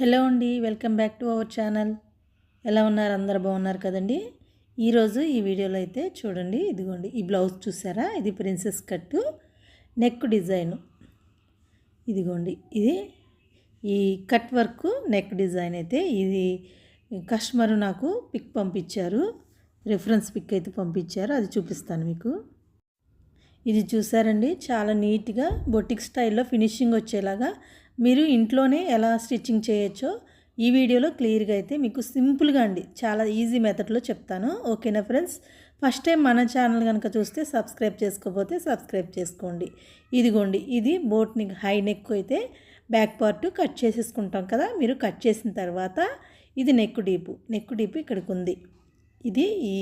Hello అండి welcome back to our channel. ఎలా ఉన్నారు? అందరు బాగున్నారు కదండి? ఈరోజు ఈ వీడియోలో అయితే చూడండి ఇదిగోండి ఈ బ్లౌజ్ చూసారా? ఇది ప్రిన్సెస్ కట్టు నెక్ డిజైన్. ఇదిగోండి ఇది ఈ కట్ వర్క్ నెక్ డిజైన్ అయితే ఇది కస్టమర్ నాకు పిక్ పంపించారు రిఫరెన్స్ పిక్ అయితే పంపించారు అది చూపిస్తాను మీకు. ఇది చూసారండి చాలా నీట్గా బొటిక్ స్టైల్లో ఫినిషింగ్ వచ్చేలాగా మీరు ఇంట్లోనే ఎలా స్టిచ్చింగ్ చేయొచ్చో ఈ వీడియోలో క్లియర్గా అయితే మీకు సింపుల్గా అండి చాలా ఈజీ మెథడ్లో చెప్తాను. ఓకేనా ఫ్రెండ్స్? ఫస్ట్ టైం మన ఛానల్ కనుక చూస్తే సబ్స్క్రైబ్ చేసుకోకపోతే సబ్స్క్రైబ్ చేసుకోండి. ఇదిగోండి ఇది బోట్ని హై నెక్ అయితే బ్యాక్ పార్ట్ కట్ చేసేసుకుంటాం కదా మీరు కట్ చేసిన తర్వాత ఇది నెక్ డీపు నెక్ డీపు ఇక్కడికి ఉంది. ఇది ఈ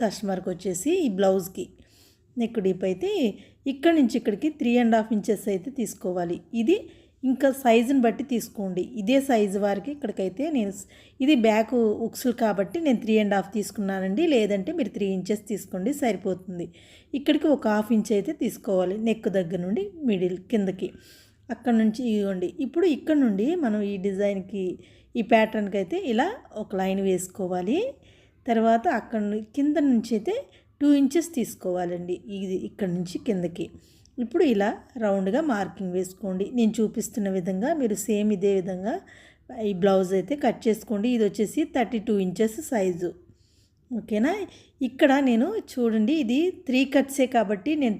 కస్టమర్కి వచ్చేసి ఈ బ్లౌజ్కి నెక్ డీప్ అయితే ఇక్కడి నుంచి ఇక్కడికి త్రీ అండ్ హాఫ్ ఇంచెస్ అయితే తీసుకోవాలి. ఇది ఇంకా సైజుని బట్టి తీసుకోండి. ఇదే సైజు వారికి ఇక్కడికైతే నేను ఇది బ్యాక్ ఉక్సులు కాబట్టి నేను త్రీ అండ్ హాఫ్ తీసుకున్నానండి. లేదంటే మీరు త్రీ ఇంచెస్ తీసుకోండి సరిపోతుంది. ఇక్కడికి ఒక హాఫ్ ఇంచ్ అయితే తీసుకోవాలి నెక్ దగ్గర నుండి మిడిల్ కిందకి. అక్కడ నుంచి ఇవ్వండి. ఇప్పుడు ఇక్కడ నుండి మనం ఈ డిజైన్కి ఈ ప్యాటర్న్కి అయితే ఇలా ఒక లైన్ వేసుకోవాలి. తర్వాత అక్కడ కింద నుంచి అయితే టూ ఇంచెస్ తీసుకోవాలండి. ఇది ఇక్కడ నుంచి కిందకి. ఇప్పుడు ఇలా రౌండ్గా మార్కింగ్ వేసుకోండి. నేను చూపిస్తున్న విధంగా మీరు సేమ్ ఇదే విధంగా ఈ బ్లౌజ్ అయితే కట్ చేసుకోండి. ఇది వచ్చేసి థర్టీ టూ ఇంచెస్ సైజు. ఓకేనా? ఇక్కడ నేను చూడండి ఇది త్రీ కట్సే కాబట్టి నేను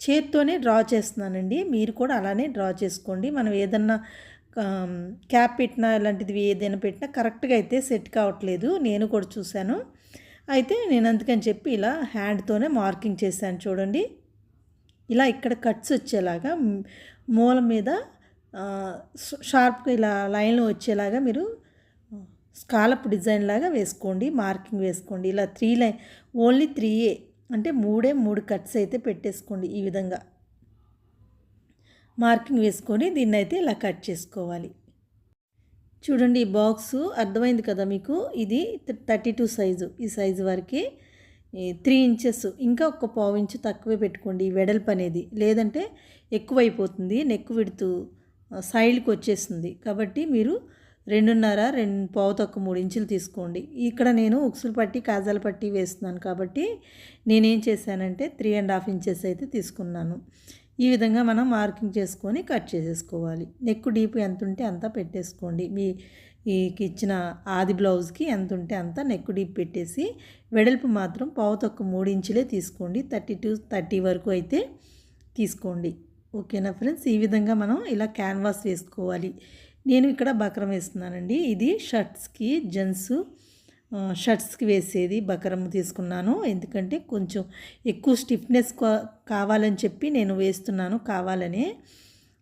చేత్తోనే డ్రా చేస్తున్నానండి. మీరు కూడా అలానే డ్రా చేసుకోండి. మనం ఏదన్నా క్యాప్ పెట్టినా ఇలాంటిది ఏదైనా పెట్టినా కరెక్ట్గా అయితే సెట్ కావట్లేదు. నేను కూడా చూశాను. అయితే నేను అందుకని చెప్పి ఇలా హ్యాండ్తోనే మార్కింగ్ చేశాను చూడండి. ఇలా ఇక్కడ కట్స్ వచ్చేలాగా మూల మీద షార్ప్గా ఇలా లైన్లో వచ్చేలాగా మీరు స్కాలప్ డిజైన్ లాగా వేసుకోండి మార్కింగ్ వేసుకోండి. ఇలా త్రీ లైన్ ఓన్లీ త్రీయే అంటే మూడే మూడు కట్స్ అయితే పెట్టేసుకోండి ఈ విధంగా. మార్కింగ్ వేసుకొని దీన్ని అయితే ఇలా కట్ చేసుకోవాలి. చూడండి ఈ బాక్స్ అర్థమైంది కదా మీకు? ఇది థర్టీ టూ సైజు. ఈ సైజు వరకే త్రీ ఇంచెస్ ఇంకా ఒక పావు ఇంచు తక్కువే పెట్టుకోండి ఈ వెడల్పు అనేది. లేదంటే ఎక్కువైపోతుంది నెక్ విడుతూ సైడ్కి వచ్చేస్తుంది. కాబట్టి మీరు రెండున్నర రెండు పావు తక్కువ మూడు ఇంచులు తీసుకోండి. ఇక్కడ నేను ఉక్సులు పట్టి కాజాల పట్టి వేస్తున్నాను కాబట్టి నేనేం చేశానంటే త్రీ అండ్ హాఫ్ ఇంచెస్ అయితే తీసుకున్నాను. ఈ విధంగా మనం మార్కింగ్ చేసుకొని కట్ చేసేసుకోవాలి. నెక్ డీప్ ఎంత ఉంటే అంత పెట్టేసుకోండి. మీ ఈకి ఇచ్చిన ఆది బ్లౌజ్కి ఎంత ఉంటే అంత నెక్ డీప్ పెట్టేసి వెడల్పు మాత్రం పావు తక్కువ మూడు ఇంచులే తీసుకోండి. థర్టీ టు థర్టీ వరకు అయితే తీసుకోండి. ఓకేనా ఫ్రెండ్స్? ఈ విధంగా మనం ఇలా క్యాన్వాస్ వేసుకోవాలి. నేను ఇక్కడ బకరం వేస్తున్నానండి. ఇది షర్ట్స్కి జెంట్స్ షర్ట్స్కి వేసేది బకరం తీసుకున్నాను. ఎందుకంటే కొంచెం ఎక్కువ స్టిఫ్నెస్ కావాలని చెప్పి నేను వేస్తున్నాను కావాలని.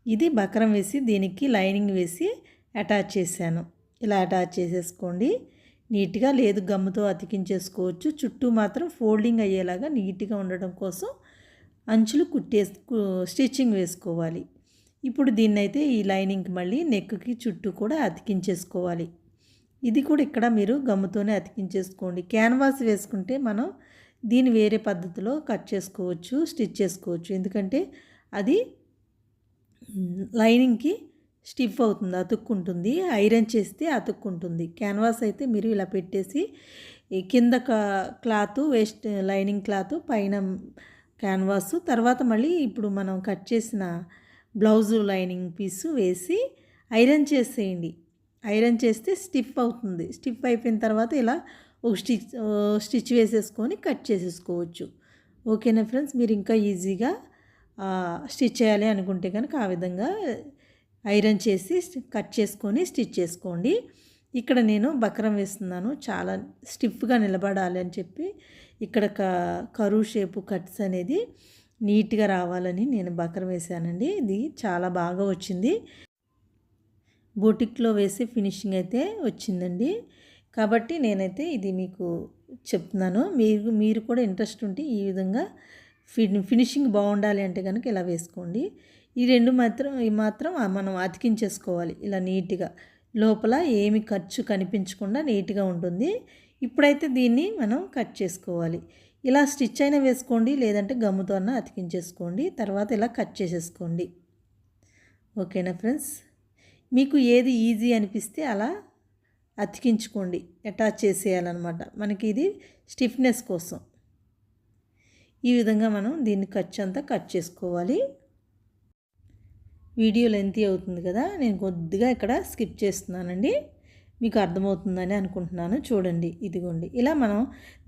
ఇది బకరం వేసి దీనికి లైనింగ్ వేసి అటాచ్ చేశాను. ఇలా అటాచ్ చేసేసుకోండి. నీట్గా లేదు గమ్ముతో అతికించేసుకోవచ్చు. చుట్టూ మాత్రం ఫోల్డింగ్ అయ్యేలాగా నీట్గా ఉండడం కోసం అంచులు కుట్టే స్టిచ్చింగ్ వేసుకోవాలి. ఇప్పుడు దీన్నైతే ఈ లైనింగ్కి మళ్ళీ నెక్కి చుట్టూ కూడా అతికించేసుకోవాలి. ఇది కూడా ఇక్కడ మీరు గమ్ముతోనే అతికించేసుకోండి. క్యాన్వాస్ వేసుకుంటే మనం దీన్ని వేరే పద్ధతిలో కట్ చేసుకోవచ్చు స్టిచ్ చేసుకోవచ్చు. ఎందుకంటే అది లైనింగ్కి స్టిఫ్ అవుతుంది అతుక్కుంటుంది. ఐరన్ చేస్తే అతుక్కుంటుంది. క్యాన్వాస్ అయితే మీరు ఇలా పెట్టేసి కింద క్లాత్ వేస్ట్ లైనింగ్ క్లాత్ పైన క్యాన్వాస్. తర్వాత మళ్ళీ ఇప్పుడు మనం కట్ చేసిన బ్లౌజు లైనింగ్ పీసు వేసి ఐరన్ చేసేయండి. ఐరన్ చేస్తే స్టిఫ్ అవుతుంది. స్టిఫ్ అయిపోయిన తర్వాత ఇలా ఒక స్టిచ్ స్టిచ్ వేసేసుకొని కట్ చేసేసుకోవచ్చు. ఓకేనా ఫ్రెండ్స్? మీరు ఇంకా ఈజీగా స్టిచ్ చేయాలి అనుకుంటే కనుక ఆ విధంగా ఐరన్ చేసి కట్ చేసుకొని స్టిచ్ చేసుకోండి. ఇక్కడ నేను బక్రం వేస్తున్నాను. చాలా స్టిఫ్గా నిలబడాలి అని చెప్పి ఇక్కడ క కరువు షేపు కట్స్ అనేది నీట్గా రావాలని నేను బక్రం వేసానండి. ఇది చాలా బాగా వచ్చింది. బోటిక్లో వేసి ఫినిషింగ్ అయితే వచ్చిందండి. కాబట్టి నేనైతే ఇది మీకు చెప్తున్నాను. మీరు మీరు కూడా ఇంట్రెస్ట్ ఉంటే ఈ విధంగా ఫినిషింగ్ బాగుండాలి అంటే కనుక ఇలా వేసుకోండి. ఈ రెండు మాత్రం ఈ మాత్రం మనం అతికించేసుకోవాలి ఇలా నీట్గా. లోపల ఏమి ఖర్చు కనిపించకుండా నీట్గా ఉంటుంది. ఇప్పుడైతే దీన్ని మనం కట్ చేసుకోవాలి. ఇలా స్టిచ్ అయినా వేసుకోండి లేదంటే గమ్ముతో అన్న అతికించేసుకోండి. తర్వాత ఇలా కట్ చేసేసుకోండి. ఓకేనా ఫ్రెండ్స్? మీకు ఏది ఈజీ అనిపిస్తే అలా అతికించుకోండి. అటాచ్ చేసేయాలన్నమాట. మనకి ఇది స్టిఫ్నెస్ కోసం. ఈ విధంగా మనం దీన్ని ఖర్చు అంతా కట్ చేసుకోవాలి. వీడియో లెంతీ అవుతుంది కదా నేను కొద్దిగా ఇక్కడ స్కిప్ చేస్తున్నానండి. మీకు అర్థమవుతుందని అనుకుంటున్నాను. చూడండి ఇదిగోండి. ఇలా మనం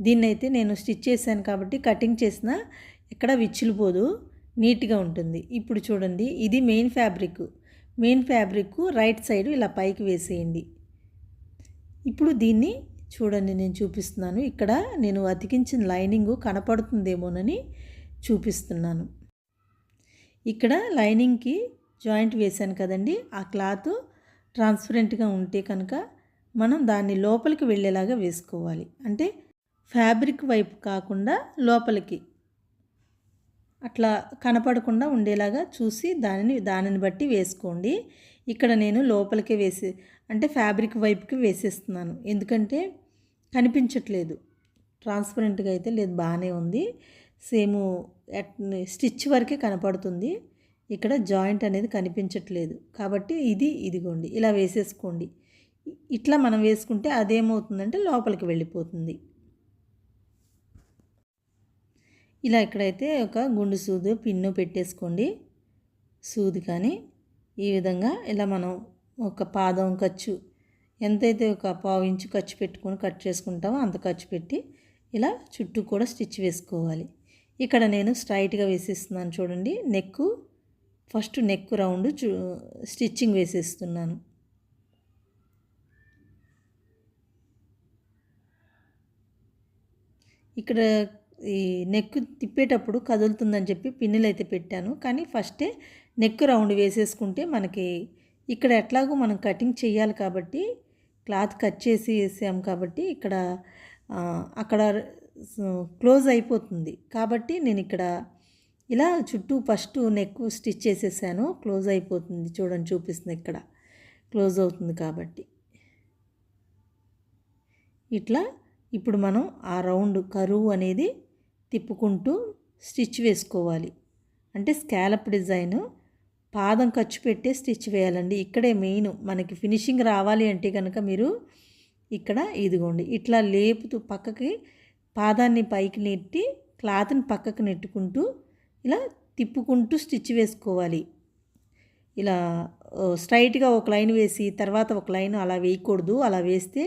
దీన్ని అయితే నేను స్టిచ్ చేశాను కాబట్టి కటింగ్ చేసిన ఎక్కడ విచ్చిలిపోదు నీట్గా ఉంటుంది. ఇప్పుడు చూడండి ఇది main fabric. Main fabric right side ఇలా పైకి వేసేయండి. ఇప్పుడు దీన్ని చూడండి నేను చూపిస్తున్నాను. ఇక్కడ నేను అతికించిన లైనింగ్ కనపడుతుందేమోనని చూపిస్తున్నాను. ఇక్కడ లైనింగ్కి జాయింట్ వేశాను కదండి. ఆ క్లాత్ ట్రాన్స్పరెంట్గా ఉంటే కనుక మనం దాన్ని లోపలికి వెళ్ళేలాగా వేసుకోవాలి. అంటే ఫ్యాబ్రిక్ వైపు కాకుండా లోపలికి. అట్లా కనపడకుండా ఉండేలాగా చూసి దానిని దానిని బట్టి వేసుకోండి. ఇక్కడ నేను లోపలికి వేసి అంటే ఫ్యాబ్రిక్ వైపుకి వేసేస్తున్నాను. ఎందుకంటే కనిపించట్లేదు. ట్రాన్స్పరెంట్గా అయితే లేదు బాగానే ఉంది. సేమ్ స్టిచ్ వరకే కనపడుతుంది. ఇక్కడ జాయింట్ అనేది కనిపించట్లేదు. కాబట్టి ఇది ఇదిగోండి ఇలా వేసేసుకోండి. ఇట్లా మనం వేసుకుంటే అదేమవుతుందంటే లోపలికి వెళ్ళిపోతుంది. ఇలా ఇక్కడైతే ఒక గుండు సూదు పిన్ను పెట్టేసుకోండి. సూది కానీ ఈ విధంగా ఇలా మనం ఒక పాదం ఖర్చు ఎంతైతే ఒక పావు ఇంచు ఖర్చు పెట్టుకొని కట్ చేసుకుంటామో అంత ఖర్చు పెట్టి ఇలా చుట్టూ కూడా స్టిచ్ వేసుకోవాలి. ఇక్కడ నేను స్ట్రైట్గా వేసేస్తున్నాను చూడండి నెక్కు ఫస్ట్ నెక్ రౌండ్ చూ స్టిచ్చింగ్ వేసేస్తున్నాను. ఇక్కడ ఈ నెక్ తిప్పేటప్పుడు కదులుతుందని చెప్పి పిన్నులు అయితే పెట్టాను. కానీ ఫస్టే నెక్ రౌండ్ వేసేసుకుంటే మనకి ఇక్కడ ఎట్లాగో మనం కటింగ్ చేయాలి కాబట్టి క్లాత్ కట్ చేసి వేసాం కాబట్టి ఇక్కడ అక్కడ క్లోజ్ అయిపోతుంది. కాబట్టి నేను ఇక్కడ ఇలా చుట్టూ ఫస్ట్ నెక్ స్టిచ్ చేసేసాను. క్లోజ్ అయిపోతుంది. చూడండి చూపిస్తుంది ఇక్కడ. క్లోజ్ అవుతుంది కాబట్టి. ఇట్లా ఇప్పుడు మనం ఆ రౌండ్ కరువు అనేది తిప్పుకుంటూ స్టిచ్ వేసుకోవాలి. అంటే స్కాలప్ డిజైన్ పాదం ఖర్చు పెట్టే స్టిచ్ వేయాలండి. ఇక్కడే మెయిన్ మనకి ఫినిషింగ్ రావాలి అంటే కనుక మీరు ఇక్కడ ఇదిగోండి. ఇట్లా లేపుతూ పక్కకి పాదాన్ని పైకి నెట్టి క్లాత్ని పక్కకు నెట్టుకుంటూ ఇలా తిప్పుకుంటూ స్టిచ్ వేసుకోవాలి. ఇలా స్ట్రైట్గా ఒక లైన్ వేసి తర్వాత ఒక లైన్ అలా వేయకూడదు. అలా వేస్తే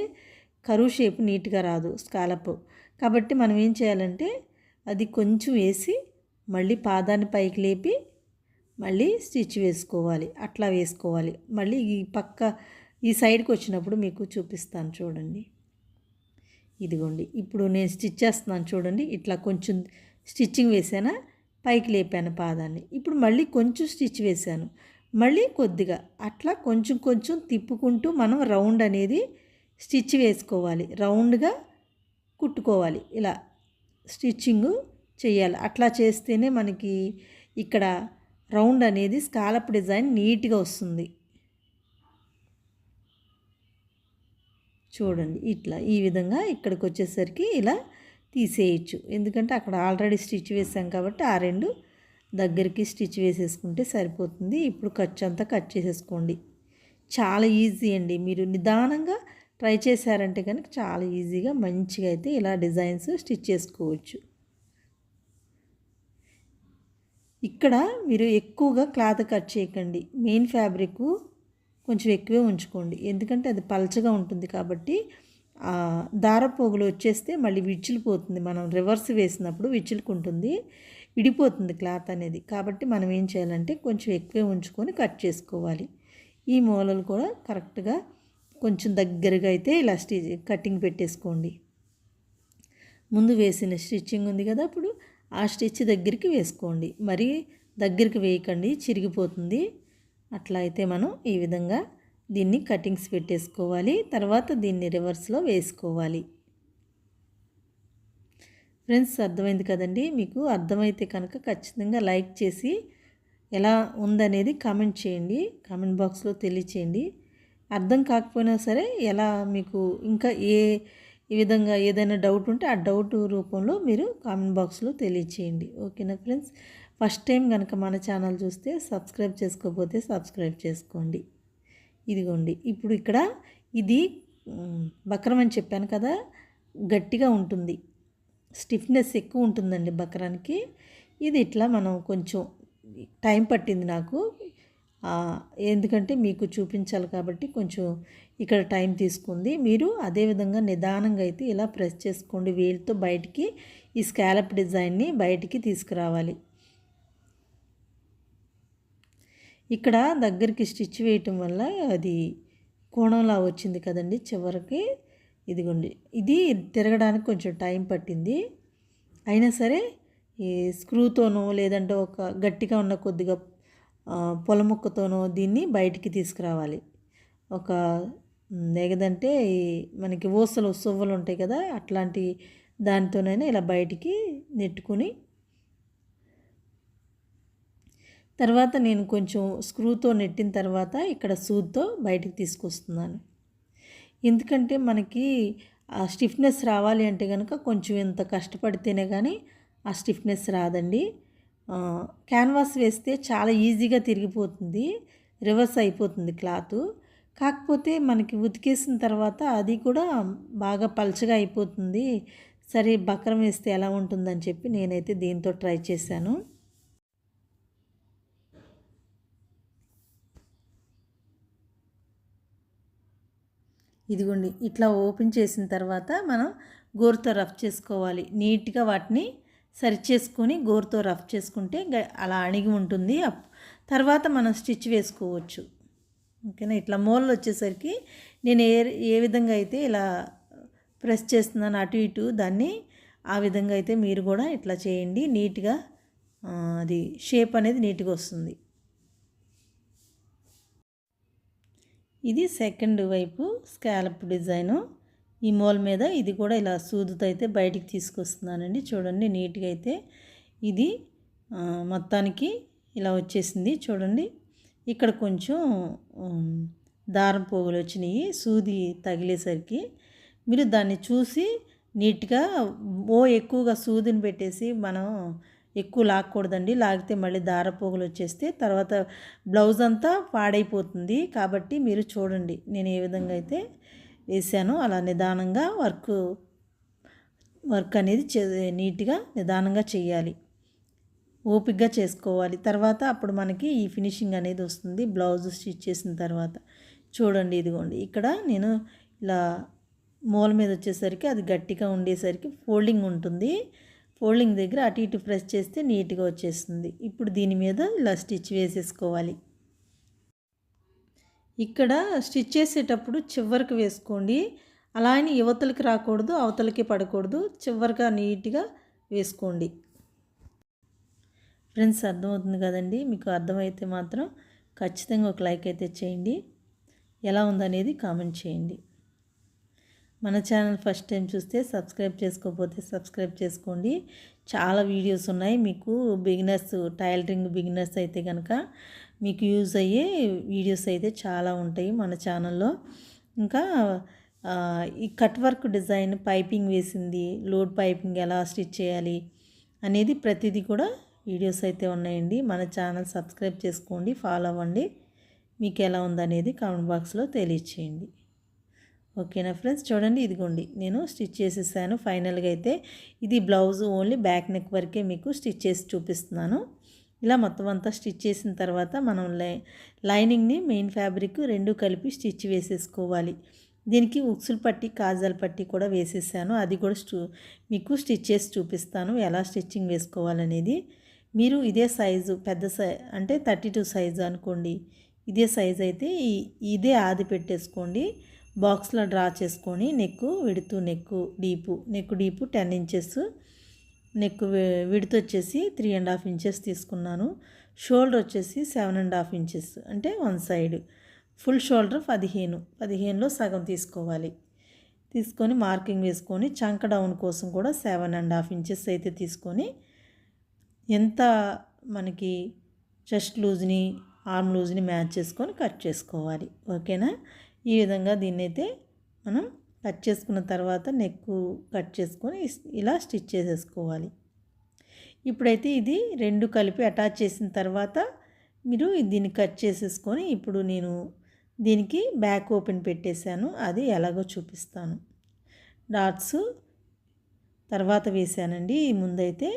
కరువు షేప్ నీట్గా రాదు స్కాలప్. కాబట్టి మనం ఏం చేయాలంటే అది కొంచెం వేసి మళ్ళీ పాదాన్ని పైకి లేపి మళ్ళీ స్టిచ్ వేసుకోవాలి. అట్లా వేసుకోవాలి. మళ్ళీ ఈ పక్క ఈ సైడ్కి వచ్చినప్పుడు మీకు చూపిస్తాను చూడండి. ఇదిగోండి. ఇప్పుడు నేను స్టిచ్ చేస్తున్నాను చూడండి. ఇట్లా కొంచెం స్టిచ్చింగ్ వేసానా? పైకి లేపాను పాదాన్ని. ఇప్పుడు మళ్ళీ కొంచెం స్టిచ్ వేశాను. మళ్ళీ కొద్దిగా అట్లా కొంచెం కొంచెం తిప్పుకుంటూ మనం రౌండ్ అనేది స్టిచ్ వేసుకోవాలి. రౌండ్గా కుట్టుకోవాలి. ఇలా స్టిచ్చింగ్ చేయాలి. అట్లా చేస్తేనే మనకి ఇక్కడ రౌండ్ అనేది స్కాలప్ డిజైన్ నీట్గా వస్తుంది. చూడండి. ఇట్లా ఈ విధంగా ఇక్కడికి వచ్చేసరికి ఇలా తీసేయచ్చు. ఎందుకంటే అక్కడ ఆల్రెడీ స్టిచ్ వేసాం కాబట్టి ఆ రెండు దగ్గరికి స్టిచ్ వేసేసుకుంటే సరిపోతుంది. ఇప్పుడు ఖర్చు అంతా కట్ చేసేసుకోండి. చాలా ఈజీ అండి. మీరు నిదానంగా ట్రై చేశారంటే కనుక చాలా ఈజీగా మంచిగా అయితే ఇలా డిజైన్స్ స్టిచ్ చేసుకోవచ్చు. ఇక్కడ మీరు ఎక్కువగా క్లాత్ కట్ చేయకండి. మెయిన్ ఫ్యాబ్రిక్ కొంచెం ఎక్కువే ఉంచుకోండి. ఎందుకంటే అది పలచగా ఉంటుంది కాబట్టి దారపోగులు వచ్చేస్తే మళ్ళీ విచ్చిలిపోతుంది మనం రివర్స్ వేసినప్పుడు విచ్చులుకుంటుంది విడిపోతుంది క్లాత్ అనేది. కాబట్టి మనం ఏం చేయాలంటే కొంచెం ఎక్కువే ఉంచుకొని కట్ చేసుకోవాలి. ఈ మూలలు కూడా కరెక్ట్గా కొంచెం దగ్గరగా అయితే ఇలా స్టిచ్ కటింగ్ పెట్టేసుకోండి. ముందు వేసిన స్టిచ్చింగ్ ఉంది కదా అప్పుడు ఆ స్టిచ్ దగ్గరికి వేసుకోండి. మరి దగ్గరికి వేయకండి చిరిగిపోతుంది. అట్లా అయితే మనం ఈ విధంగా దీన్ని కటింగ్స్ పెట్టేసుకోవాలి. తర్వాత దీన్ని రివర్స్లో వేసుకోవాలి. ఫ్రెండ్స్ అర్థమైంది కదండి? మీకు అర్థమైతే కనుక ఖచ్చితంగా లైక్ చేసి ఎలా ఉందనేది కామెంట్ చేయండి. కామెంట్ బాక్స్లో తెలియచేయండి. అర్థం కాకపోయినా సరే ఎలా మీకు ఇంకా ఏ ఈ విధంగా ఏదైనా డౌట్ ఉంటే ఆ డౌట్ రూపంలో మీరు కామెంట్ బాక్స్లో తెలియచేయండి. ఓకేనా ఫ్రెండ్స్? ఫస్ట్ టైం కనుక మన ఛానల్ చూస్తే సబ్స్క్రైబ్ చేసుకోకపోతే సబ్స్క్రైబ్ చేసుకోండి. ఇదిగోండి. ఇప్పుడు ఇక్కడ ఇది బక్రం అని చెప్పాను కదా గట్టిగా ఉంటుంది. స్టిఫ్నెస్ ఎక్కువ ఉంటుందండి బక్రానికి. ఇది ఇట్లా మనం కొంచెం టైం పట్టింది నాకు. ఎందుకంటే మీకు చూపించాలి కాబట్టి కొంచెం ఇక్కడ టైం తీసుకుంది. మీరు అదేవిధంగా నిదానంగా అయితే ఇలా ప్రెస్ చేసుకోండి. వేలుతో బయటికి ఈ స్కాలప్ డిజైన్ని బయటికి తీసుకురావాలి. ఇక్కడ దగ్గరికి స్టిచ్ వేయటం వల్ల అది కోణంలా వచ్చింది కదండి చివరికి. ఇదిగోండి. ఇది తిరగడానికి కొంచెం టైం పట్టింది. అయినా సరే ఈ స్క్రూతోనో లేదంటే ఒక గట్టిగా ఉన్న కొద్దిగా పొలముక్కతోనో పొల ముక్కతోనో దీన్ని బయటికి తీసుకురావాలి. ఒక లేదంటే ఈ మనకి ఊసలు సువ్వలు ఉంటాయి కదా అట్లాంటి దానితోనైనా ఇలా బయటికి నెట్టుకుని తర్వాత నేను కొంచెం స్క్రూతో నెట్టిన తర్వాత ఇక్కడ సూద్తో బయటికి తీసుకొస్తున్నాను. ఎందుకంటే మనకి ఆ స్టిఫ్నెస్ రావాలి అంటే కనుక కొంచెం ఇంత కష్టపడితేనే కానీ ఆ స్టిఫ్నెస్ రాదండి. క్యాన్వాస్ వేస్తే చాలా ఈజీగా తిరిగిపోతుంది రివర్స్ అయిపోతుంది క్లాత్. కాకపోతే మనకి ఉతికేసిన తర్వాత అది కూడా బాగా పలచగా అయిపోతుంది. సరే బక్రం వేస్తే ఎలా ఉంటుందని చెప్పి నేనైతే దీంతో ట్రై చేశాను. ఇదిగోండి ఇట్లా ఓపెన్ చేసిన తర్వాత మనం గోరుతో రఫ్ చేసుకోవాలి. నీట్గా వాటిని సరి చేసుకొని గోరుతో రఫ్ చేసుకుంటే అలా అణిగి ఉంటుంది. అప్- తర్వాత మనం స్టిచ్ వేసుకోవచ్చు. ఓకేనా? ఇట్లా మూలలు వచ్చేసరికి నేను ఏ ఏ విధంగా అయితే ఇలా ప్రెస్ చేస్తున్నాను అటు ఇటు దాన్ని ఆ విధంగా అయితే మీరు కూడా ఇట్లా చేయండి. నీట్గా అది షేప్ అనేది నీట్గా వస్తుంది. ఇది సెకండ్ వైపు స్కాలప్ డిజైను. ఈ మోల్ మీద ఇది కూడా ఇలా సూదుతో అయితే బయటికి తీసుకొస్తున్నానండి. చూడండి నీట్గా అయితే ఇది మొత్తానికి ఇలా వచ్చేసింది. చూడండి ఇక్కడ కొంచెం దారం పోగులు వచ్చినాయి. సూది తగిలేసరికి మీరు దాన్ని చూసి నీట్గా ఓ ఎక్కువగా సూదిని పెట్టేసి మనం ఎక్కువ లాక్కూడదండి. లాగితే మళ్ళీ దారపోగులు వచ్చేస్తే తర్వాత బ్లౌజ్ అంతా పాడైపోతుంది. కాబట్టి మీరు చూడండి నేను ఏ విధంగా అయితే వేసానో అలా నిదానంగా వర్క్ వర్క్ అనేది చే నీట్గా నిదానంగా చేయాలి. ఓపిక్గా చేసుకోవాలి. తర్వాత అప్పుడు మనకి ఈ ఫినిషింగ్ అనేది వస్తుంది. బ్లౌజ్ స్టిచ్ చేసిన తర్వాత. చూడండి ఇదిగోండి ఇక్కడ నేను ఇలా మూల మీద వచ్చేసరికి అది గట్టిగా ఉండేసరికి ఫోల్డింగ్ ఉంటుంది. ఫోల్డింగ్ దగ్గర అటు ఇటు ప్రెస్ చేస్తే నీట్గా వచ్చేస్తుంది. ఇప్పుడు దీని మీద ఇలా స్టిచ్ వేసేసుకోవాలి. ఇక్కడ స్టిచ్ చేసేటప్పుడు చివరికి వేసుకోండి. అలా అని యువతలకి రాకూడదు అవతలకి పడకూడదు. చివరిగా నీట్గా వేసుకోండి. ఫ్రెండ్స్ అర్థమవుతుంది కదండి? మీకు అర్థమైతే మాత్రం ఖచ్చితంగా ఒక లైక్ అయితే చేయండి. ఎలా ఉందనేది కామెంట్ చేయండి. మన ఛానల్ ఫస్ట్ టైం చూస్తే సబ్స్క్రైబ్ చేసుకోకపోతే సబ్స్క్రైబ్ చేసుకోండి. చాలా వీడియోస్ ఉన్నాయి. మీకు బిగినర్స్ టైలరింగ్ బిగినర్స్ అయితే కనుక మీకు యూజ్ అయ్యే వీడియోస్ అయితే చాలా ఉంటాయి మన ఛానల్లో. ఇంకా ఈ కట్ వర్క్ డిజైన్ పైపింగ్ వేసింది లోడ్ పైపింగ్ ఎలా స్టిచ్ చేయాలి అనేది ప్రతిదీ కూడా వీడియోస్ అయితే ఉన్నాయండి. మన ఛానల్ సబ్స్క్రైబ్ చేసుకోండి ఫాలో అవ్వండి. మీకు ఎలా ఉందనేది కామెంట్ బాక్స్లో తెలియచేయండి. ఓకేనా ఫ్రెండ్స్? చూడండి ఇదిగోండి. నేను స్టిచ్ చేసేసాను. ఫైనల్గా అయితే ఇది బ్లౌజ్ ఓన్లీ బ్యాక్ నెక్ వరకే మీకు స్టిచ్ చేసి చూపిస్తున్నాను. ఇలా మొత్తం అంతా స్టిచ్ చేసిన తర్వాత మనం లై లైనింగ్ని మెయిన్ ఫ్యాబ్రిక్ రెండు కలిపి స్టిచ్ వేసేసుకోవాలి. దీనికి ఉక్సులు పట్టి కాజాల పట్టి కూడా వేసేసాను. అది కూడా స్టూ మీకు స్టిచ్ చేసి చూపిస్తాను. ఎలా స్టిచ్చింగ్ వేసుకోవాలనేది. మీరు ఇదే సైజు పెద్ద సై అంటే థర్టీ టూ సైజు అనుకోండి. ఇదే సైజ్ అయితే ఇదే ఆది పెట్టేసుకోండి. బాక్స్లో డ్రా చేసుకొని neck విడుతూ neck deep neck deep ten inches neck విడుతు వచ్చేసి త్రీ అండ్ హాఫ్ ఇంచెస్ తీసుకున్నాను. షోల్డర్ వచ్చేసి సెవెన్ అండ్ హాఫ్ ఇంచెస్ అంటే వన్ సైడ్. ఫుల్ షోల్డర్ పదిహేను పదిహేనులో సగం తీసుకోవాలి. తీసుకొని మార్కింగ్ వేసుకొని చంక డౌన్ కోసం కూడా సెవెన్ అండ్ హాఫ్ ఇంచెస్ అయితే తీసుకొని ఎంత మనకి చెస్ట్ లూజ్ని ఆర్మ్ లూజ్ని మ్యాచ్ చేసుకొని కట్ చేసుకోవాలి. ఓకేనా? ఈ విధంగా దీన్ని అయితే మనం కట్ చేసుకున్న తర్వాత నెక్ కట్ చేసుకొని ఇలా స్టిచ్ చేసేసుకోవాలి. ఇప్పుడైతే ఇది రెండు కలిపి అటాచ్ చేసిన తర్వాత మీరు దీన్ని కట్ చేసేసుకొని ఇప్పుడు నేను దీనికి బ్యాక్ ఓపెన్ పెట్టేశాను. అది ఎలాగో చూపిస్తాను. డాట్స్ తర్వాత వేసానండి ఈ ముందైతే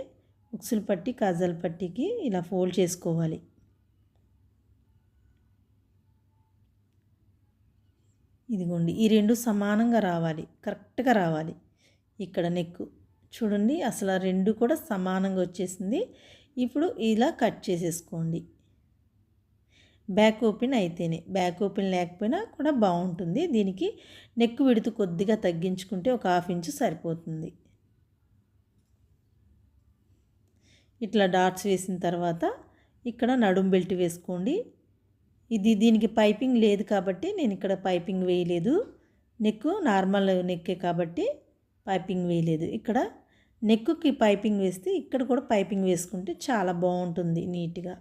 ఉక్సులు పట్టి కాజల్ పట్టికి ఇలా ఫోల్డ్ చేసుకోవాలి. ఇదిగోండి ఈ రెండు సమానంగా రావాలి కరెక్ట్గా రావాలి. ఇక్కడ నెక్ చూడండి అసలు రెండు కూడా సమానంగా వచ్చేసింది. ఇప్పుడు ఇలా కట్ చేసేసుకోండి. బ్యాక్ ఓపెన్ అయితేనే బ్యాక్ ఓపెన్ లేకపోయినా కూడా బాగుంటుంది. దీనికి నెక్ విడుతు కొద్దిగా తగ్గించుకుంటే ఒక హాఫ్ ఇంచు సరిపోతుంది. ఇట్లా డాట్స్ వేసిన తర్వాత ఇక్కడ నడుం బెల్ట్ వేసుకోండి. ఇది దీనికి పైపింగ్ లేదు కాబట్టి నేను ఇక్కడ పైపింగ్ వేయలేదు. నెక్ నార్మల్ నెక్కే కాబట్టి పైపింగ్ వేయలేదు. ఇక్కడ నెక్కి పైపింగ్ వేస్తే ఇక్కడ కూడా పైపింగ్ వేసుకుంటే చాలా బాగుంటుంది నీట్గా.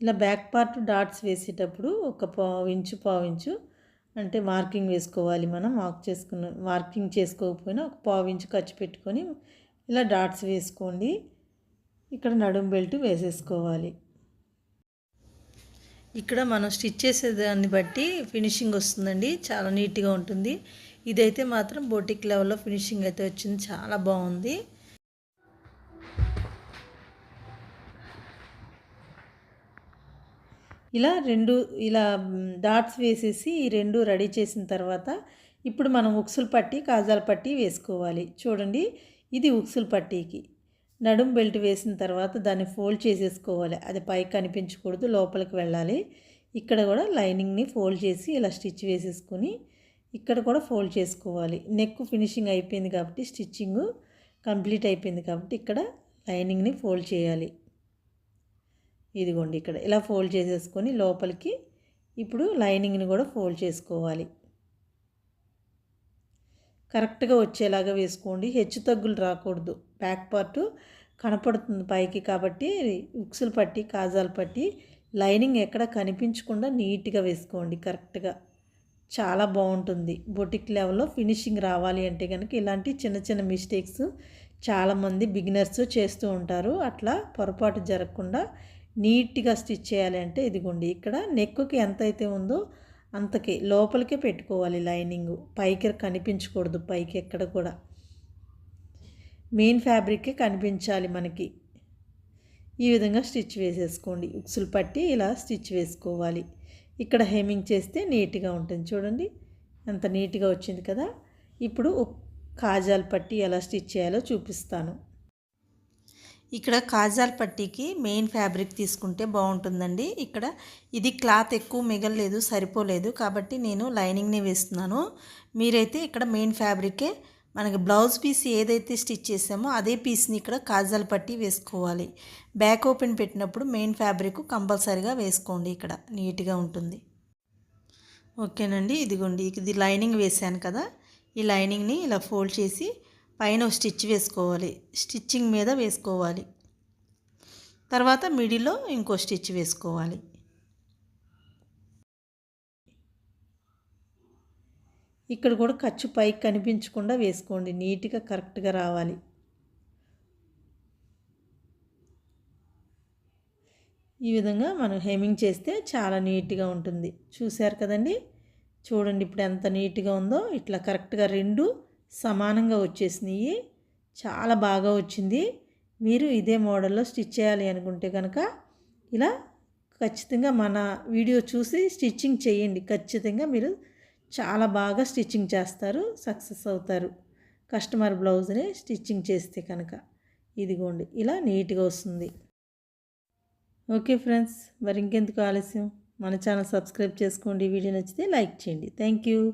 ఇలా బ్యాక్ పార్ట్ డాట్స్ వేసేటప్పుడు ఒక పావు ఇంచు పావు ఇంచు అంటే మార్కింగ్ వేసుకోవాలి మనం వాక్ చేసుకున్న మార్కింగ్ చేసుకోకపోయినా ఒక పావు ఇంచు ఖర్చు పెట్టుకొని ఇలా డాట్స్ వేసుకోండి. ఇక్కడ నడుం బెల్ట్ వేసేసుకోవాలి. ఇక్కడ మనం స్టిచ్ చేసే దాన్ని బట్టి ఫినిషింగ్ వస్తుందండి. చాలా నీట్గా ఉంటుంది. ఇదైతే మాత్రం బోటిక్ లెవెల్లో ఫినిషింగ్ అయితే వచ్చింది. చాలా బాగుంది. ఇలా రెండు ఇలా డాట్స్ వేసేసి ఈ రెండు రెడీ చేసిన తర్వాత ఇప్పుడు మనం ఉక్సులు పట్టి కాజాల పట్టి వేసుకోవాలి. చూడండి ఇది ఉక్సులు పట్టీకి. నడుం బెల్ట్ వేసిన తర్వాత దాన్ని ఫోల్డ్ చేసేసుకోవాలి. అది పైకి కనిపించకూడదు లోపలికి వెళ్ళాలి. ఇక్కడ కూడా లైనింగ్ని ఫోల్డ్ చేసి ఇలా స్టిచ్ వేసేసుకొని ఇక్కడ కూడా ఫోల్డ్ చేసుకోవాలి. నెక్ ఫినిషింగ్ అయిపోయింది కాబట్టి స్టిచ్చింగ్ కంప్లీట్ అయిపోయింది కాబట్టి ఇక్కడ లైనింగ్ని ఫోల్డ్ చేయాలి. ఇదిగోండి ఇక్కడ. ఇలా ఫోల్డ్ చేసేసుకొని లోపలికి ఇప్పుడు లైనింగ్ని కూడా ఫోల్డ్ చేసుకోవాలి. కరెక్ట్గా వచ్చేలాగా వేసుకోండి. హెచ్చు తగ్గులు రాకూడదు. బ్యాక్ పార్ట్ కనపడుతుంది పైకి కాబట్టి ఉక్సులు పట్టి కాజాలు పట్టి లైనింగ్ ఎక్కడ కనిపించకుండా నీట్గా వేసుకోండి కరెక్ట్గా. చాలా బాగుంటుంది. బొటిక్ లెవెల్లో ఫినిషింగ్ రావాలి అంటే కనుక ఇలాంటి చిన్న చిన్న మిస్టేక్స్ చాలామంది బిగినర్స్ చేస్తూ ఉంటారు. అట్లా పొరపాటు జరగకుండా నీట్గా స్టిచ్ చేయాలి అంటే ఇదిగోండి ఇక్కడ నెక్కుకి ఎంత అయితే ఉందో అంతకి లోపలికే పెట్టుకోవాలి లైనింగ్. పైకి కనిపించకూడదు పైకి ఎక్కడ కూడా. మెయిన్ ఫ్యాబ్రిక్కే కనిపించాలి మనకి. ఈ విధంగా స్టిచ్ వేసేసుకోండి. ఉక్సులు పట్టి ఇలా స్టిచ్ వేసుకోవాలి. ఇక్కడ హెమింగ్ చేస్తే నీట్గా ఉంటుంది. చూడండి ఎంత నీట్గా వచ్చింది కదా. ఇప్పుడు కాజాలు పట్టి ఎలా స్టిచ్ చేయాలో చూపిస్తాను. ఇక్కడ కాజాల్ పట్టీకి మెయిన్ ఫ్యాబ్రిక్ తీసుకుంటే బాగుంటుందండి. ఇక్కడ ఇది క్లాత్ ఎక్కువ మిగలలేదు సరిపోలేదు. కాబట్టి నేను లైనింగ్ని వేస్తున్నాను. మీరైతే ఇక్కడ మెయిన్ ఫ్యాబ్రికే మనకి బ్లౌజ్ పీస్ ఏదైతే స్టిచ్ చేసామో అదే పీస్ని ఇక్కడ కాజాల్ పట్టి వేసుకోవాలి. బ్యాక్ ఓపెన్ పెట్టినప్పుడు మెయిన్ ఫ్యాబ్రిక్ కంపల్సరీగా వేసుకోండి ఇక్కడ. నీట్గా ఉంటుంది. ఓకేనండి. ఇదిగోండి. ఇది లైనింగ్ వేసాను కదా. ఈ లైనింగ్ని ఇలా ఫోల్డ్ చేసి పైన స్టిచ్ వేసుకోవాలి. స్టిచ్చింగ్ మీద వేసుకోవాలి. తర్వాత మిడిల్లో ఇంకో స్టిచ్ వేసుకోవాలి. ఇక్కడ కూడా ఖర్చు పైకి కనిపించకుండా వేసుకోండి. నీట్గా కరెక్ట్గా రావాలి. ఈ విధంగా మనం హెమింగ్ చేస్తే చాలా నీట్గా ఉంటుంది. చూశారు కదండి? చూడండి ఇప్పుడు ఎంత నీట్గా ఉందో. ఇట్లా కరెక్ట్గా రెండు సమానంగా వచ్చేసినాయి. చాలా బాగా వచ్చింది. మీరు ఇదే మోడల్లో స్టిచ్ చేయాలి అనుకుంటే కనుక ఇలా ఖచ్చితంగా మన వీడియో చూసి స్టిచ్చింగ్ చేయండి. ఖచ్చితంగా మీరు చాలా బాగా స్టిచ్చింగ్ చేస్తారు. సక్సెస్ అవుతారు. కస్టమర్ బ్లౌజ్ని స్టిచ్చింగ్ చేస్తే కనుక. ఇదిగోండి. ఇలా నీట్గా వస్తుంది. Okay friends. మరి ఇంకెందుకు ఆలస్యం? మన ఛానల్ సబ్స్క్రైబ్ చేసుకోండి. వీడియో నచ్చితే లైక్ చేయండి. Thank you.